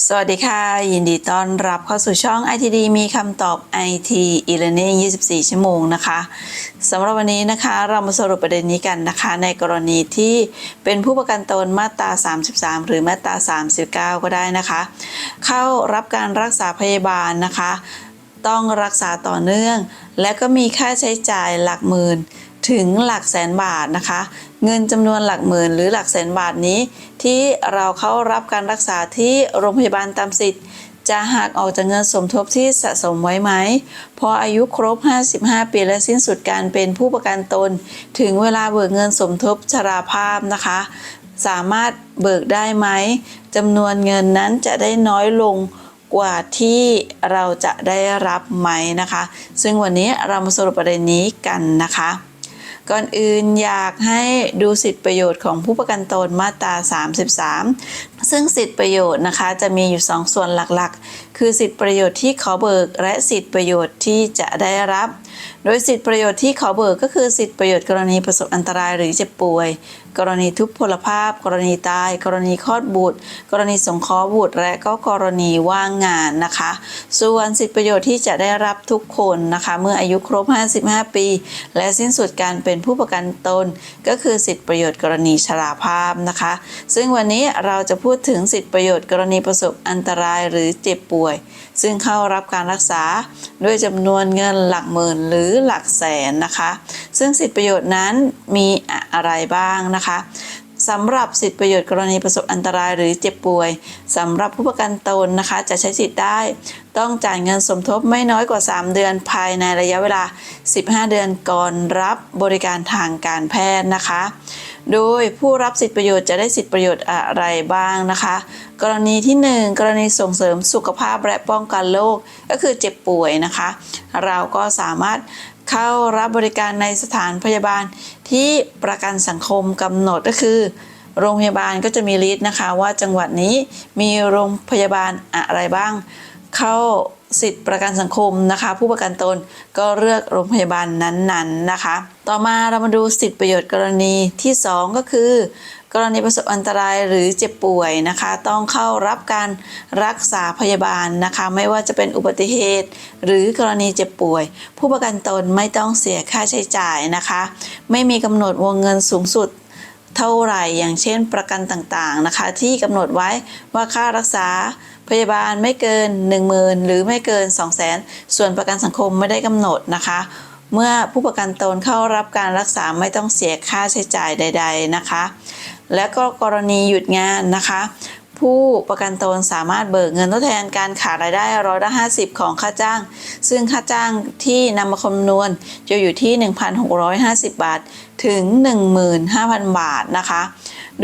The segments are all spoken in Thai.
สวัสดีค่ะ ยินดีต้อนรับเข้าสู่ช่อง ITD มีคำตอบ IT e-learning 24 ชั่วโมงนะคะสำหรับวันนี้นะคะ เรามาสรุปประเด็นนี้กันนะคะ ในกรณีที่เป็นผู้ประกันตนมาตรา 33 หรือมาตรา 39 ก็ได้นะคะ เข้ารับการรักษาพยาบาลนะคะ ต้องรักษาต่อเนื่อง และก็มีค่าใช้จ่ายหลักหมื่น ถึงหลักแสนบาทนะคะ เงินจำนวนหลักหมื่นหรือหลักแสนบาทนี้ ที่เราเข้ารับการรักษาที่โรงพยาบาลตามสิทธิ์ จะหักออกจากเงินสมทบที่สะสมไว้ไหม พออายุครบ 55 ปีและสิ้นสุดการเป็นผู้ประกันตน ถึงเวลาเบิกเงินสมทบชราภาพนะคะ สามารถเบิกได้ไหมจำนวนเงินนั้นจะได้น้อยลงกว่าที่เราจะได้รับไหมนะคะ ซึ่งวันนี้เรามาสรุปประเด็นนี้กันนะคะ ก่อนอื่นอยากให้ดูสิทธิประโยชน์ของผู้ประกันตนมาตรา 33 ซึ่งสิทธิประโยชน์นะคะจะมีอยู่ 2 ส่วนหลักๆ คือสิทธิประโยชน์ที่ขอเบิก และสิทธิประโยชน์ที่จะได้รับ โดยสิทธิประโยชน์ที่ขอเบิกก็คือสิทธิประโยชน์กรณีประสบอันตรายหรือเจ็บป่วย กรณีทุพพลภาพ กรณีตาย กรณีคลอดบุตร กรณีสงเคราะห์บุตร และก็กรณีว่างงานนะคะ ส่วนสิทธิประโยชน์ที่จะได้รับทุกคนนะคะ เมื่ออายุครบ 55 ปี และสิ้นสุดการเป็นผู้ประกันตน ก็คือสิทธิประโยชน์กรณีชราภาพนะคะ ซึ่งวันนี้เราจะพูดดถึงสิทธิประโยชน์กรณีประสบอันตรายหรือเจ็บป่วย ซึ่งเข้ารับการรักษาด้วยจำนวนเงินหลักหมื่นหรือหลักแสนนะคะ ซึ่งสิทธิประโยชน์นั้นมีอะไรบ้างนะคะสำหรับสิทธิประโยชน์กรณีประสบอันตรายหรือเจ็บป่วยสำหรับผู้ประกันตนนะคะ จะใช้สิทธิ์ได้ ต้องจ่ายเงินสมทบไม่น้อยกว่า 3 เดือนภายในระยะเวลา 15 เดือนก่อนรับบริการทางการแพทย์นะคะ โดยผู้รับสิทธิประโยชน์จะได้สิทธิประโยชน์อะไรบ้างนะคะ กรณีที่ 1 กรณีส่งเสริมสุขภาพและป้องกันโรคก็คือเจ็บป่วยนะคะ เราก็สามารถเข้ารับบริการในสถานพยาบาลที่ประกันสังคมกำหนดก็คือ โรงพยาบาลก็จะมีลิสต์นะคะ ว่าจังหวัดนี้มีโรงพยาบาลอะไรบ้าง เข้า สิทธิประกันสังคมนะคะ ผู้ประกันตนก็เลือกโรงพยาบาลนั้นๆนนะคะ ต่อมาเรามาดูสิทธิประโยชน์กรณีที่ 2 ก็คือ กรณีประสบอันตรายหรือเจ็บป่วยนะคะ ต้องเข้ารับการรักษาพยาบาลนะคะ ไม่ว่าจะเป็นอุบัติเหตุ หรือกรณีเจ็บป่วย ผู้ประกันตนไม่ต้องเสียค่าใช้จ่ายนะคะ ไม่มีกำหนดวงเงินสูงสุดเท่าไหร่อย่างเช่นประกันต่างๆนะคะ ที่กำหนดไว้ว่าค่ารักษา พยาบาลไม่เกิน 10,000 หรือไม่เกิน 200,000ส่วนประกันสังคมไม่ได้กำหนดนะคะ เมื่อผู้ประกันตนเข้ารับการรักษาไม่ต้องเสียค่าใช้จ่ายใด ๆนะคะ และก็กรณีหยุดงานนะคะ ผู้ประกันตนสามารถเบิกเงินทดแทนการขาดรายได้ร้อยละ50ของค่าจ้าง ซึ่งค่าจ้างที่นำมาคำนวณจะอยู่ที่ 1,650 บาท ถึง 15,000 บาทนะคะ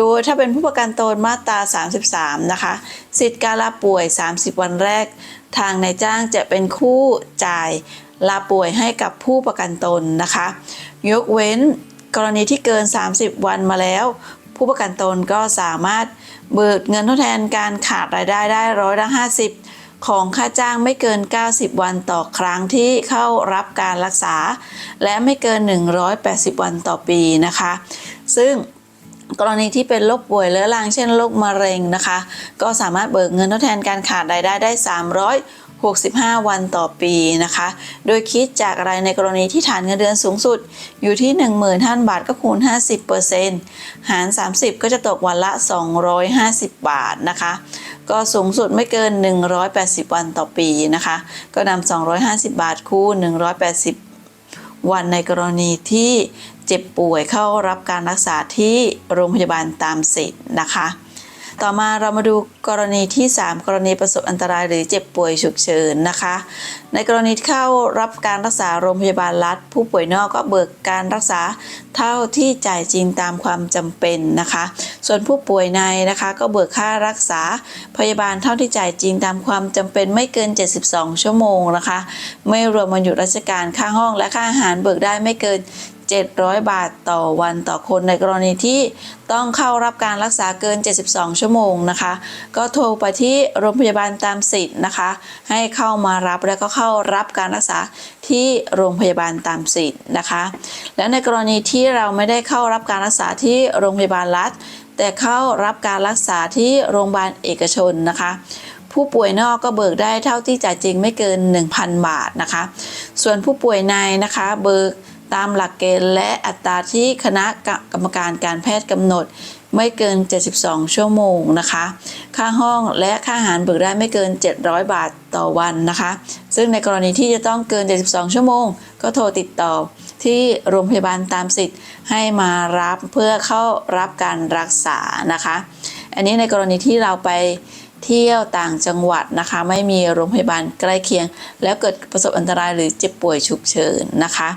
ดยถ้าเป็นผู้ประกันตนมาตรา 33 นะคะ สิทธิ์การลาป่วย 30 วันแรก ทางนายจ้างจะเป็นคู่จ่ายลาป่วยให้กับผู้ประกันตนนะคะ ยกเว้นกรณีที่เกิน 30 วันมาแล้ว ผู้ประกันตนก็สามารถเบิกเงินทดแทนการขาดรายได้ได้ร้อยละ50 ของค่าจ้างไม่เกิน 90 วันต่อครั้งที่เข้ารับการรักษา และไม่เกิน 180 วันต่อปีนะคะ ซึ่ง กรณีที่เป็นโรคป่วยเรื้อรังเช่นโรคมะเร็งนะคะ ก็สามารถเบิกเงินทดแทนการขาดรายได้ได้ 365 วันต่อปีนะคะ โดยคิดจากอะไรในกรณีที่ฐานเงินเดือนสูงสุด อยู่ที่10,000 บาทก็คูณ 50%หาร 30 ก็จะตกวันละ 250 บาทนะคะ ก็สูงสุดไม่เกิน 180 วันต่อปีนะคะ ก็นำ250 บาทคูณ 180วันในกรณีที่ เจ็บป่วยเข้ารับการรักษาที่โรงพยาบาลตามสิทธิ์นะคะ ต่อมาเรามาดูกรณีที่ 3 กรณีประสบอันตรายหรือเจ็บป่วยฉุกเฉินนะคะ ในกรณีเข้ารับการรักษาโรงพยาบาลรัฐ ผู้ป่วยนอกก็เบิกการรักษาเท่าที่จ่ายจริงตามความจำเป็นนะคะ ส่วนผู้ป่วยในนะคะก็เบิกค่ารักษาพยาบาลเท่าที่จ่ายจริงตามความจำเป็นไม่เกิน 72 ชั่วโมงนะคะ ไม่รวมวันหยุดราชการค่าห้องและค่าอาหารเบิกได้ไม่เกิน 700 บาทต่อวันต่อคนในกรณีที่ต้องเข้ารับการรักษาเกิน 72 ชั่วโมงนะคะ ก็โทรไปที่โรงพยาบาลตามสิทธิ์นะคะ ให้เข้ามารับแล้วก็เข้ารับการรักษาที่โรงพยาบาลตามสิทธิ์นะคะ และในกรณีที่เราไม่ได้เข้ารับการรักษาที่โรงพยาบาลรัฐ แต่เข้ารับการรักษาที่โรงพยาบาลเอกชนนะคะผู้ป่วยนอกก็เบิกได้เท่าที่จ่ายจริงไม่เกิน 1,000 บาทนะคะ ส่วนผู้ป่วยในนะคะเบิก ตามหลักเกณฑ์และอัตราที่คณะกรรมการการแพทย์กำหนดไม่เกิน 72 ชั่วโมงนะคะ ค่าห้องและค่าอาหารเบิกได้ไม่เกิน 700 บาทต่อวันนะคะ ซึ่งในกรณีที่จะต้องเกิน 72 ชั่วโมง ก็โทรติดต่อที่โรงพยาบาลตามสิทธิ์ให้มารับเพื่อเข้ารับการรักษานะคะ อันนี้ในกรณีที่เราไปเที่ยวต่างจังหวัดนะคะ ไม่มีโรงพยาบาลใกล้เคียง แล้วเกิดประสบอันตรายหรือเจ็บป่วยฉุกเฉินนะคะ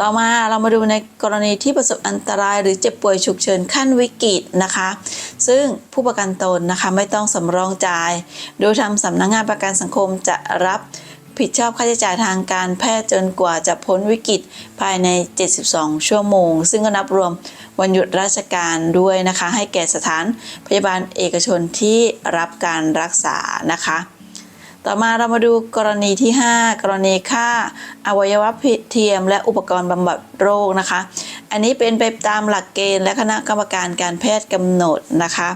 ต่อมาเรามาดูในกรณีที่ประสบอันตราย หรือเจ็บป่วยฉุกเฉินขั้นวิกฤตนะคะ ซึ่งผู้ประกันตนนะคะไม่ต้องสำรองจ่าย โดยทาสำนักงงานประกันสังคมจะรับผิดชอบค่าใช้จ่ายทางการแพทย์จนกว่าจะพ้นวิกฤตภายใน 72 ชั่วโมง ซึ่งก็นับรวมวันหยุดราชการด้วยนะคะ ให้แก่สถานพยาบาลเอกชนที่รับการรักษานะคะ ต่อมาเรามาดูกรณีที่ 5 กรณีค่าอวัยวะเทียม และอุปกรณ์บำบัดโรคนะคะ อันนี้เป็นไปตามหลักเกณฑ์และคณะกรรมการการแพทย์กำหนดนะคะ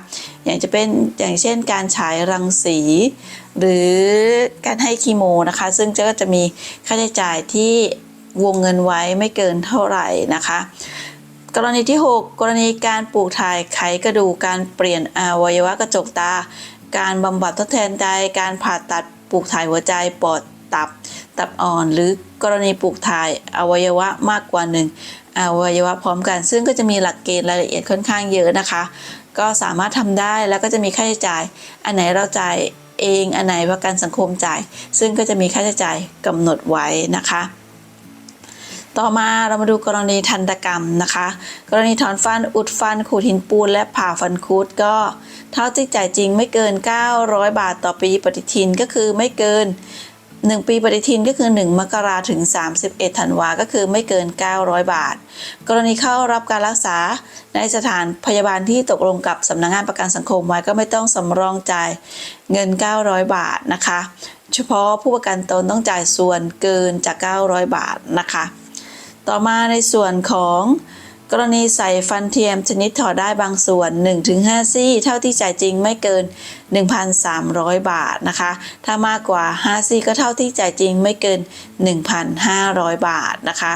อย่างจะเป็นอย่างเช่นการฉายรังสี หรือการให้คีโมนะคะ ซึ่งก็จะมีค่าใช้จ่ายที่วงเงินไว้ไม่เกินเท่าไหร่นะคะกรณีที่ 6 กรณีการปลูกถ่ายไขกระดูกการเปลี่ยนอวัยวะกระจกตา การบำบัดทดแทนใจการผ่าตัด ปลูกถ่ายหัวใจปอดตับ ตับอ่อน หรือกรณีปลูกถ่ายอวัยวะมากกว่าหนึ่งอวัยวะพร้อมกัน ซึ่งก็จะมีหลักเกณฑ์รายละเอียดค่อนข้างเยอะนะคะ ก็สามารถทำได้แล้วก็จะมีค่าใช้จ่าย อันไหนเราจ่ายเองอันไหนประกันสังคมจ่าย ซึ่งก็จะมีค่าใช้จ่ายกำหนดไว้นะคะ ต่อมาเรามาดูกรณีทันตกรรมนะคะ กรณีถอนฟันอุดฟันขูดหินปูนและผ่าฟันคุดก็ เท่าที่จ่ายจริงไม่เกิน 900 บาทต่อปีปฏิทินก็คือไม่เกิน 1 ปีปฏิทินก็คือ 1 มกราถึง 31ธันวาก็คือไม่เกิน 900 บาท กรณีเข้ารับการรักษาในสถานพยาบาลที่ตกลงกับสำนักงงานประกันสังคมไว้ก็ไม่ต้องสำรองจ่ายเงิน 900 บาทนะคะ เฉพาะผู้ประกันตนต้องจ่ายส่วนเกินจาก 900 บาทนะคะ ต่อมาในส่วนของกรณีใส่ฟันเทียมชนิดถอดได้บางส่วน 1-5 ซี่ เท่าที่จ่ายจริงไม่เกิน 1,300 บาทนะคะ ถ้ามากกว่า 5 ซี่ก็เท่าที่จ่ายจริงไม่เกิน 1,500 บาทนะคะ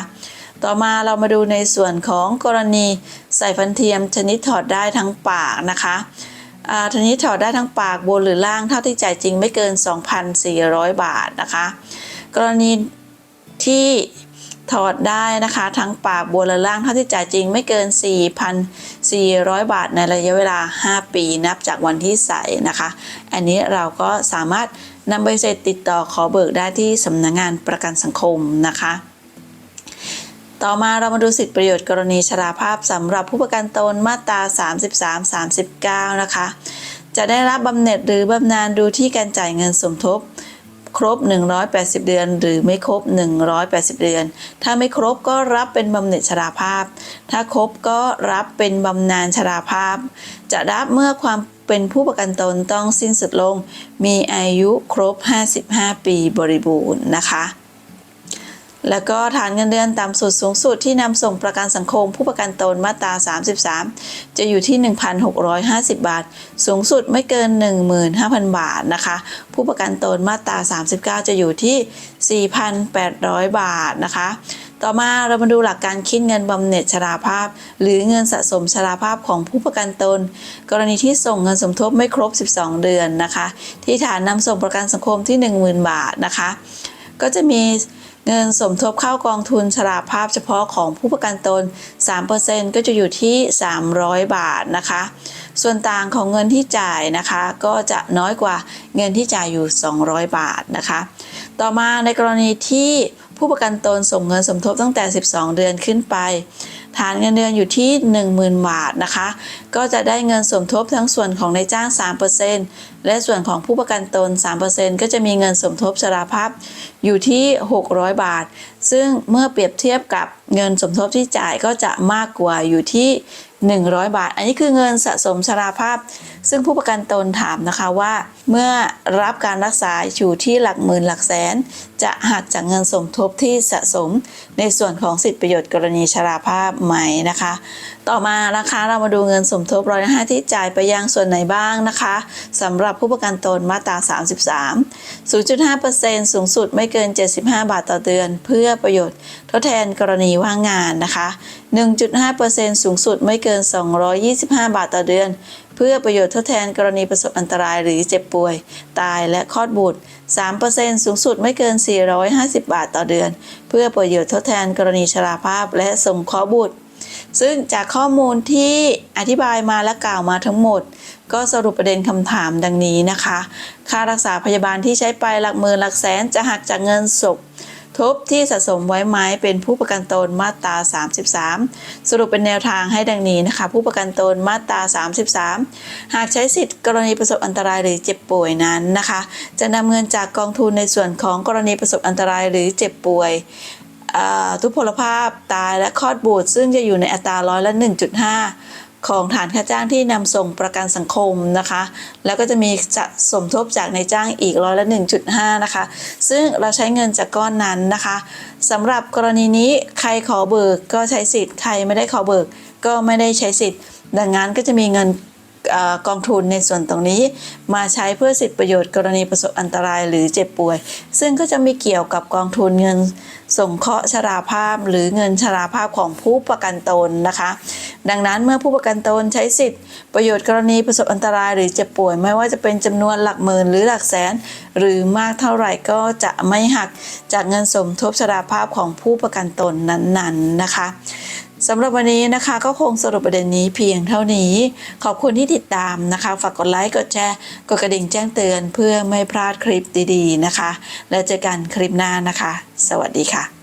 ต่อมาเรามาดูในส่วนของกรณีใส่ฟันเทียมชนิดถอดได้ทั้งปากนะคะอ่าทีนี้ถอดได้ทั้งปากบนหรือล่างเท่าที่จ่ายจริงไม่เกิน 2,400 บาทนะคะ กรณีที่ ถอดได้นะคะทั้งปากบนและล่างเท่าที่จ่ายจริงไม่เกิน 4,400 บาทในระยะเวลา 5 ปีนับจากวันที่ใส่นะคะ อันนี้เราก็สามารถนำใบเสร็จติดต่อขอเบิกได้ที่สำนักงงานประกันสังคมนะคะต่อมาเรามาดูสิทธิประโยชน์กรณีชราภาพสำหรับผู้ประกันตนมาตรา 33-39 นะคะ จะได้รับบำเหน็จหรือบำนาญดูที่การจ่ายเงินสมทบ ครบ 180 เดือน หรือไม่ครบ 180 เดือน ถ้าไม่ครบก็รับเป็นบำเหน็จชราภาพ ถ้าครบก็รับเป็นบำนาญชราภาพ จะรับเมื่อความเป็นผู้ประกันตนต้องสิ้นสุดลง มีอายุครบ 55 ปีบริบูรณ์นะคะ แล้วก็ฐานเงินเดือนต่ำสุดสูงสุดที่นำส่งประกันสังคม ผู้ประกันตนมาตรา 33 จะอยู่ที่ 1,650 บาท สูงสุดไม่เกิน 15,000 บาทนะคะ ผู้ประกันตนมาตรา 39 จะอยู่ที่ 4,800 บาทนะคะ ต่อมาเรามาดูหลักการคิดเงินบำเหน็จชราภาพ หรือเงินสะสมชราภาพของผู้ประกันตน กรณีที่ส่งเงินสมทบไม่ครบ 12 เดือนนะคะ ที่ฐานนำส่งประกันสังคมที่ 10,000 บาทนะคะ ก็จะมี เงินสมทบเข้ากองทุนชราภาพเฉพาะของผู้ประกันตน 3%ก็จะอยู่ที่ 300 บาทนะคะ ส่วนต่างของเงินที่จ่ายนะคะ ก็จะน้อยกว่าเงินที่จ่ายอยู่ 200 บาทนะคะ ต่อมาในกรณีที่ ผู้ประกันตนส่งเงินสมทบตั้งแต่ 12 เดือนขึ้นไป ฐานเงินเดือนอยู่ที่ 10,000 บาทนะคะ ก็จะได้เงินสมทบทั้งส่วนของนายจ้าง 3%และส่วนของผู้ประกันตน 3%ก็จะมีเงินสมทบชราภาพอยู่ที่ 600 บาท ซึ่งเมื่อเปรียบเทียบกับเงินสมทบที่จ่ายก็จะมากกว่าอยู่ที่ 100 บาท อันนี้คือเงินสะสมชราภาพ ซึ่งผู้ประกันตนถามนะคะว่า เมื่อรับการรักษาอยู่ที่หลักหมื่นหลักแสนจะหักจากเงินสมทบที่สะสมในส่วนของสิทธิประโยชน์กรณีชราภาพไหมนะคะ ต่อมานะคะเรามาดูเงินสมทบร้อยละห้าที่จ่ายไปยังส่วนไหนบ้างนะคะสำหรับผู้ประกันตนมาตรา 33 0.5%สูงสุดไม่เกิน 75 บาทต่อเดือน เพื่อประโยชน์ทดแทนกรณีว่างงานนะคะ 1.5%สูงสุดไม่เกิน 225 บาทต่อเดือนเพื่อประโยชน์ทดแทนกรณีประสบอันตรายหรือเจ็บป่วย ตายและคลอดบุตร 3%สูงสุดไม่เกิน 450 บาทต่อเดือน เพื่อประโยชน์ทดแทนกรณีชราภาพและสงเคราะห์บุตร ซึ่งจากข้อมูลที่อธิบายมาและกล่าวมาทั้งหมด ก็สรุปประเด็นคำถามดังนี้นะคะ ค่ารักษาพยาบาลที่ใช้ไปหลักหมื่นหลักแสนจะหักจากเงินศพ ทบที่สะสมไว้ไหมเป็นผู้ประกันตนมาตรา 33 สรุปเป็นแนวทางให้ดังนี้นะคะ ผู้ประกันตนมาตรา 33 หากใช้สิทธิ์กรณีประสบอันตรายหรือเจ็บป่วยนั้นนะคะ จะนำเงินจากกองทุนในส่วนของกรณีประสบอันตรายหรือเจ็บป่วยทุพพลภาพตายและคลอดบุตรซึ่งจะอยู่ในอัตราร้อยละ 1.5 ของฐานค่าจ้างที่นำส่งประกันสังคมนะคะ แล้วก็จะมีจะสมทบจากในายจ้างอีกร้อยละ1.5 นะคะ ซึ่งเราใช้เงินจากก้อนนั้นนะคะสำหรับกรณีนี้ใครขอเบิกก็ใช้สิทธิ์ใครไม่ได้ขอเบิกก็ไม่ได้ใช้สิทธิ์ ดังนั้นก็จะมีเงินอกองทุนในส่วนตรงนี้มาใช้เพื่อสิทธิประโยชน์กรณีประสบอันตรายหรือเจ็บป่วย ซึ่งก็จะไม่เกี่ยวกับกองทุนเงิน สงเคราะห์ชราภาพหรือเงินชราภาพของผู้ประกันตนนะคะ ดังนั้นเมื่อผู้ประกันตนใช้สิทธิประโยชน์กรณีประสบอันตรายหรือเจ็บป่วย ไม่ว่าจะเป็นจำนวนหลักหมื่นหรือหลักแสน หรือมากเท่าไหร่ก็จะไม่หักจากเงินสมทบชราภาพของผู้ประกันตนนั้นๆนะคะ สำหรับวันนี้นะคะก็คงสรุปประเด็นนี้เพียงเท่านี้ ขอบคุณที่ติดตามนะคะ ฝากกดไลค์กดแชร์กดกระดิ่งแจ้งเตือนเพื่อไม่พลาดคลิปดีๆนะคะ แล้วเจอกันคลิปหน้านะคะ สวัสดีค่ะ